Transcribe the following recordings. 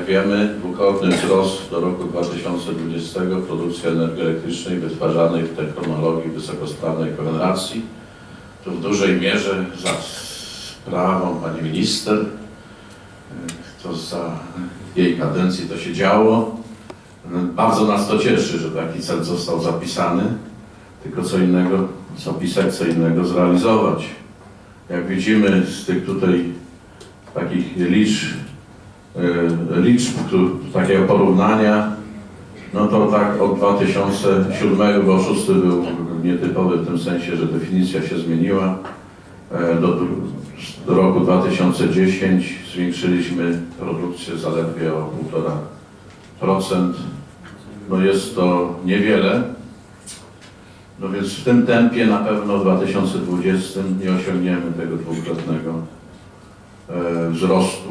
Jak wiemy, dwukrotny wzrost do roku 2020 produkcji energii elektrycznej wytwarzanej w technologii wysokosprawnej kogeneracji. Tu w dużej mierze za sprawą pani minister, y, to za jej kadencji to się działo. Bardzo nas to cieszy, że taki cel został zapisany, tylko co innego zapisać, co innego zrealizować. Jak widzimy z tych tutaj takich liczb, e, liczb któ- takiego porównania, no to tak od 2007, bo 6 był nietypowy w tym sensie, że definicja się zmieniła, e, do, do roku 2010 zwiększyliśmy produkcję zaledwie o 1,5%. No jest to niewiele, no więc w tym tempie na pewno w 2020 nie osiągniemy tego dwukrotnego e, wzrostu.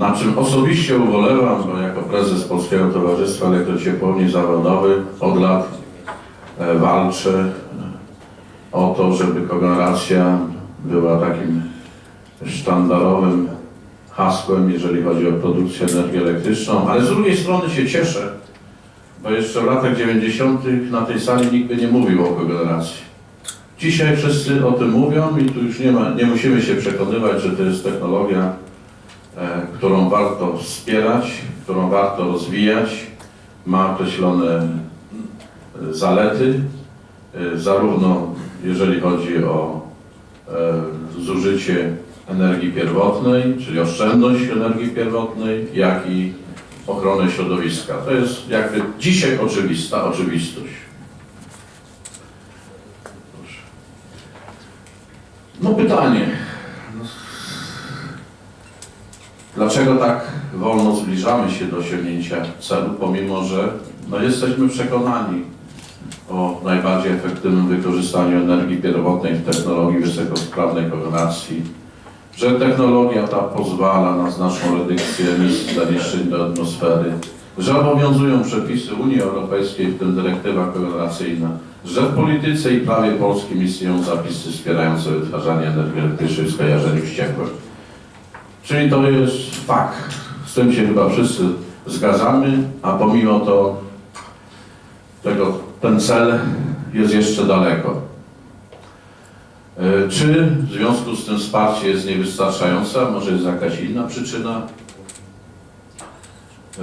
Na czym osobiście ubolewam, bo jako prezes Polskiego Towarzystwa Elektrociepłowni Zawodowych od lat e, walczę o to, żeby kogeneracja była takim sztandarowym hasłem, jeżeli chodzi o produkcję energii elektryczną, ale z drugiej strony się cieszę, bo jeszcze w latach 90. na tej sali nikt by nie mówił o kogeneracji. Dzisiaj wszyscy o tym mówią i tu już nie, ma, nie musimy się przekonywać, że to jest technologia, e, którą warto wspierać, którą warto rozwijać. Ma określone e, zalety, e, zarówno jeżeli chodzi o e, zużycie energii pierwotnej, czyli oszczędność energii pierwotnej, jak i ochronę środowiska. To jest jakby dzisiaj oczywista oczywistość. No pytanie. Dlaczego tak wolno zbliżamy się do osiągnięcia celu, pomimo że no, jesteśmy przekonani o najbardziej efektywnym wykorzystaniu energii pierwotnej w technologii wysokosprawnej kogeneracji, że technologia ta pozwala na znaczną redukcję emisji zanieczyszczeń do atmosfery, że obowiązują przepisy Unii Europejskiej, w tym dyrektywa kogeneracyjna, że w polityce i prawie polskim istnieją zapisy wspierające wytwarzanie energii elektrycznej w skojarzeniu wściekłych. Czyli to jest fakt. Z tym się chyba wszyscy zgadzamy, a pomimo to tego, ten cel jest jeszcze daleko. E, Czy w związku z tym wsparcie jest niewystarczające, może jest jakaś inna przyczyna?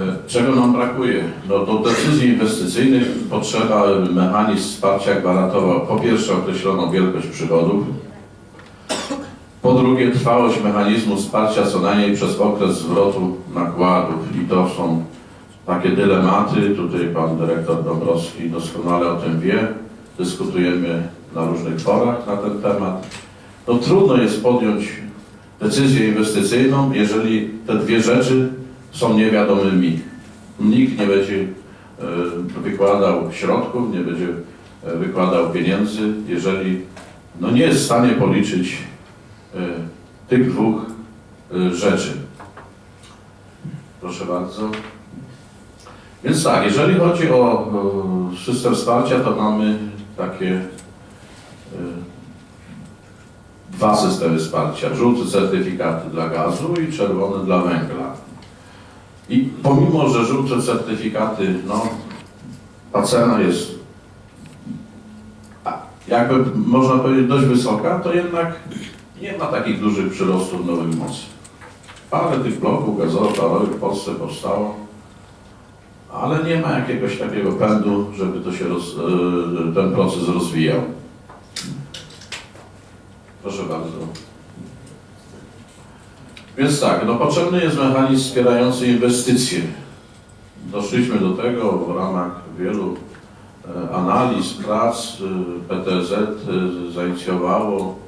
E, Czego nam brakuje? No, do decyzji inwestycyjnych potrzeba, aby mechanizm wsparcia gwarantował po pierwsze określoną wielkość przychodów, po drugie trwałość mechanizmu wsparcia co najmniej przez okres zwrotu nakładów i to są takie dylematy, tutaj pan dyrektor Dąbrowski doskonale o tym wie, dyskutujemy na różnych forach na ten temat. No trudno jest podjąć decyzję inwestycyjną, jeżeli te dwie rzeczy są niewiadomymi. Nikt nie będzie e, wykładał środków, nie będzie e, wykładał pieniędzy, jeżeli no nie jest w stanie policzyć tych dwóch e, rzeczy. Proszę bardzo. Więc tak, jeżeli chodzi o, system wsparcia, to mamy takie e, dwa systemy wsparcia. Żółte certyfikaty dla gazu i czerwone dla węgla. I pomimo, że żółte certyfikaty, no, ta cena jest jakby można powiedzieć dość wysoka, to jednak nie ma takich dużych przyrostów nowych mocy. Parę tych bloków gazowo-parowych w Polsce powstało, ale nie ma jakiegoś takiego pędu, żeby to się roz, e, ten proces rozwijał. Proszę bardzo. Więc tak, no potrzebny jest mechanizm wspierający inwestycje. Doszliśmy do tego w ramach wielu e, analiz, prac. e, PTZ zainicjowało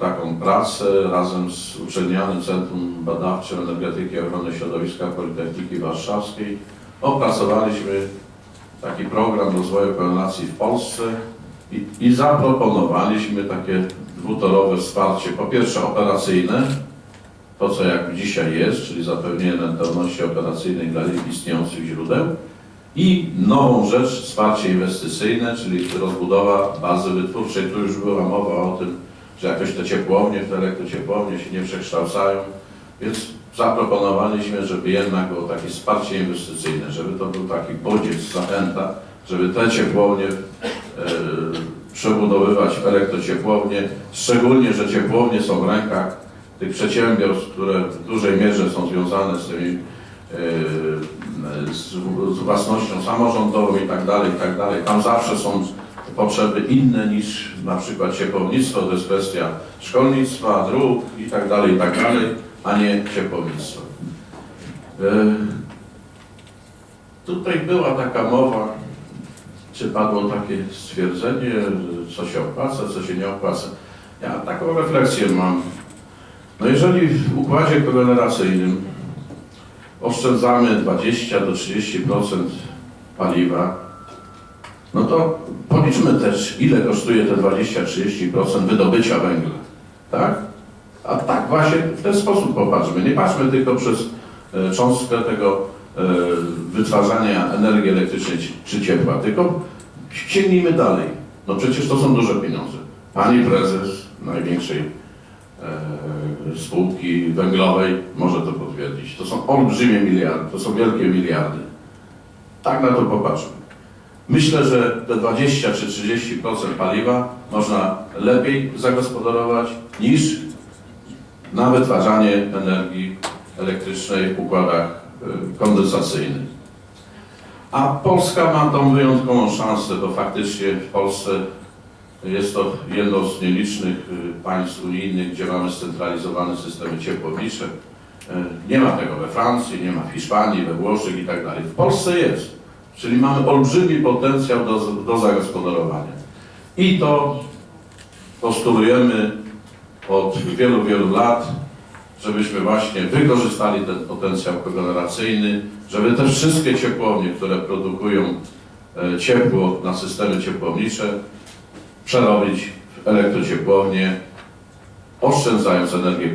taką pracę razem z Uczelnianym Centrum Badawczym Energetyki i Ochrony Środowiska Politechniki Warszawskiej. Opracowaliśmy taki program rozwoju koordynacji w Polsce i, i zaproponowaliśmy takie dwutorowe wsparcie. Po pierwsze operacyjne, to co jak dzisiaj jest, czyli zapewnienie rentowności operacyjnej dla istniejących źródeł i nową rzecz, wsparcie inwestycyjne, czyli rozbudowa bazy wytwórczej. Tu już była mowa o tym, że jakoś te ciepłownie, te elektrociepłownie się nie przekształcają, więc zaproponowaliśmy, żeby jednak było takie wsparcie inwestycyjne, żeby to był taki bodziec, zachęta, żeby te ciepłownie e, przebudowywać w elektrociepłownie, szczególnie, że ciepłownie są w rękach tych przedsiębiorstw, które w dużej mierze są związane z tymi e, z, z własnością samorządową i tak dalej, i tak dalej. Tam zawsze są potrzeby inne niż na przykład ciepłownictwo, to jest kwestia szkolnictwa, dróg i tak dalej, i tak dalej, a nie ciepłownictwa. E, Tutaj była taka mowa, czy padło takie stwierdzenie, co się opłaca, co się nie opłaca. Ja taką refleksję mam. No jeżeli w układzie kogeneracyjnym oszczędzamy 20 do 30% paliwa, no to policzmy też, ile kosztuje te 20-30% wydobycia węgla. Tak? A tak właśnie w ten sposób popatrzmy. Nie patrzmy tylko przez e, cząstkę tego e, wytwarzania energii elektrycznej czy- ciepła, tylko sięgnijmy dalej. No przecież to są duże pieniądze. Pani prezes największej e, spółki węglowej może to potwierdzić. To są olbrzymie miliardy, to są wielkie miliardy. Tak na to popatrzmy. Myślę, że te 20 czy 30% paliwa można lepiej zagospodarować niż na wytwarzanie energii elektrycznej w układach y, kondensacyjnych. A Polska ma tą wyjątkową szansę, bo faktycznie w Polsce jest to jedno z nielicznych y, państw unijnych, gdzie mamy scentralizowane systemy ciepłownicze. Y, Nie ma tego we Francji, nie ma w Hiszpanii, we Włoszech i tak dalej. W Polsce jest. Czyli mamy olbrzymi potencjał do, do zagospodarowania. I to postulujemy od wielu, wielu lat, żebyśmy właśnie wykorzystali ten potencjał kogeneracyjny, żeby te wszystkie ciepłownie, które produkują e, ciepło na systemy ciepłownicze, przerobić w elektrociepłownie, oszczędzając energię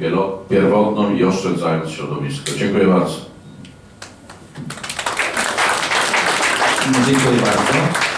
pierwotną i oszczędzając środowisko. Dziękuję bardzo. Dziękuję bardzo.